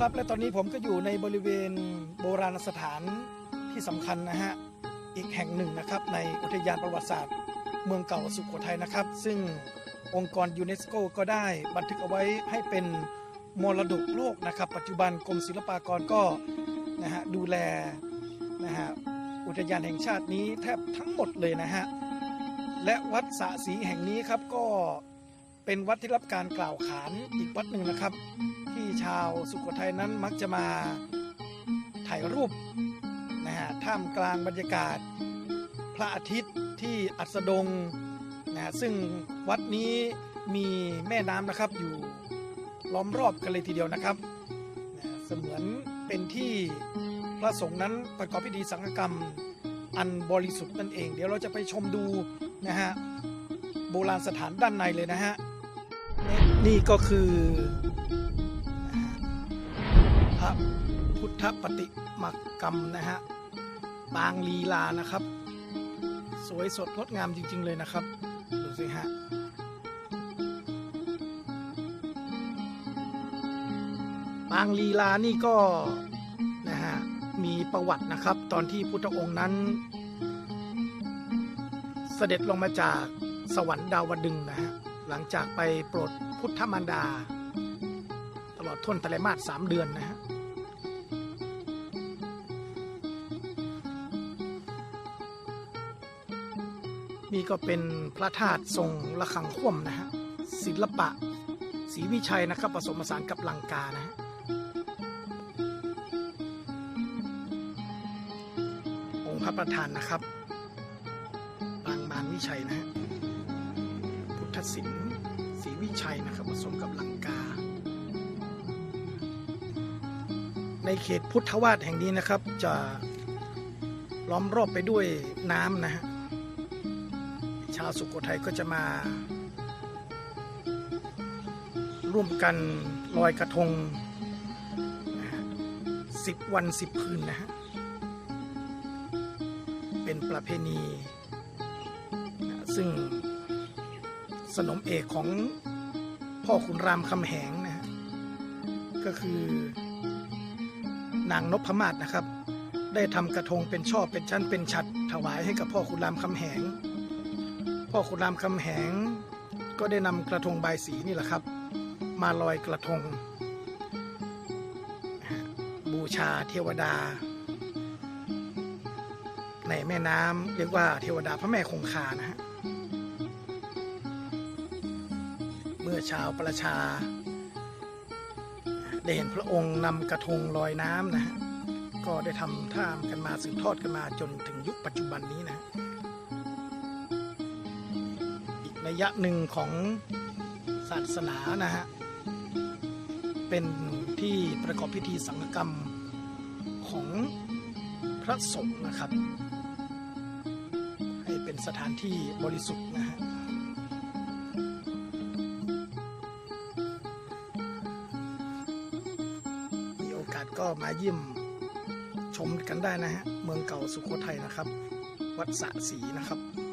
ครับและตอนนี้ผมก็อยู่ในบริเวณโบราณสถานที่สำคัญนะฮะอีกแห่งหนึ่งนะครับในอุทยานประวัติศาสตร์ เมืองเก่าสุโขทัยนะครับ ซึ่งองค์กรยูเนสโกก็ได้บันทึกเอาไว้ให้เป็นมรดกโลกนะครับ ปัจจุบันกรมศิลปากรก็นะฮะดูแลนะฮะอุทยานแห่งชาตินี้แทบทั้งหมดเลยนะฮะและวัดสะสีแห่งนี้ครับก็ เป็นวัดที่รับการกล่าวขานอีกวัดหนึ่งนะครับ ที่ชาวสุโขทัยนั้นมักจะมาถ่ายรูปนะฮะท่ามกลางบรรยากาศพระอาทิตย์ที่อัสดงนะฮะซึ่งวัดนี้มีแม่น้ำนะครับอยู่ล้อมรอบกันเลยทีเดียวนะครับนะเสมือนเป็นที่พระสงฆ์นั้นประกอบพิธีสังฆกรรมอันบริสุทธิ์นั่นเอง เดี๋ยวเราจะไปชมดูนะฮะโบราณสถานด้านในเลยนะฮะ นี่ก็คือพระพุทธปฏิมากรรมนะฮะปางลีลานะครับ สวยสดงดงามจริง ๆ เลยนะครับ ดูสิฮะปางลีลานี่ก็นะฮะมีประวัตินะครับ ตอนที่พุทธองค์นั้น เสด็จลงมาจากสวรรค์ดาวดึงนะฮะหลังจากไปโปรด พุทธมารดา ตลอดทนไตรมาสสามเดือนนะฮะนี่ก็เป็นพระธาตุทรงระฆังคว่ำนะฮะศิลปะศรีวิชัยนะครับผสมผสานกับลังกานะฮะองค์พระประธานนะครับปางมารวิชัยนะฮะพุทธศิลป์ ชัยนะครับผสมกับลังกา ในเขตพุทธวาสแห่งนี้นะครับ จะล้อมรอบไปด้วยน้ำนะฮะชาวสุโขทัยก็จะมา ร่วมกันลอยกระทงสิบวันสิบคืนนะฮะ เป็นประเพณี ซึ่งสนมเอกของ พ่อขุนรามคำแหงนะฮะก็คือนางนพมาศนะครับ ได้ทำกระทงเป็นช่อเป็นชั้นเป็นฉัดถวายให้กับพ่อขุนรามคำแหง พ่อขุนรามคำแหง ก็ได้นำกระทงใบสีนี่แหละครับ มาลอยกระทง บูชาเทวดา ในแม่น้ำเรียกว่าเทวดาพระแม่คงคานะฮะ อชาวประชา ได้เห็นพระองค์นำกระทงลอยน้ำนะฮะก็ได้ทำท่ามกันมาสืบทอดกันมาจนถึงยุคปัจจุบันนี้นะฮะอีกนัยยะหนึ่งของศาสนานะฮะ เป็นที่ประกอบพิธีสังฆกรรมของพระสงฆ์นะครับ ให้เป็นสถานที่บริสุทธิ์นะฮะ ก็มาเยี่ยมชมกันได้นะฮะ เมืองเก่าสุโขทัยนะครับ วัดสะศรีนะครับ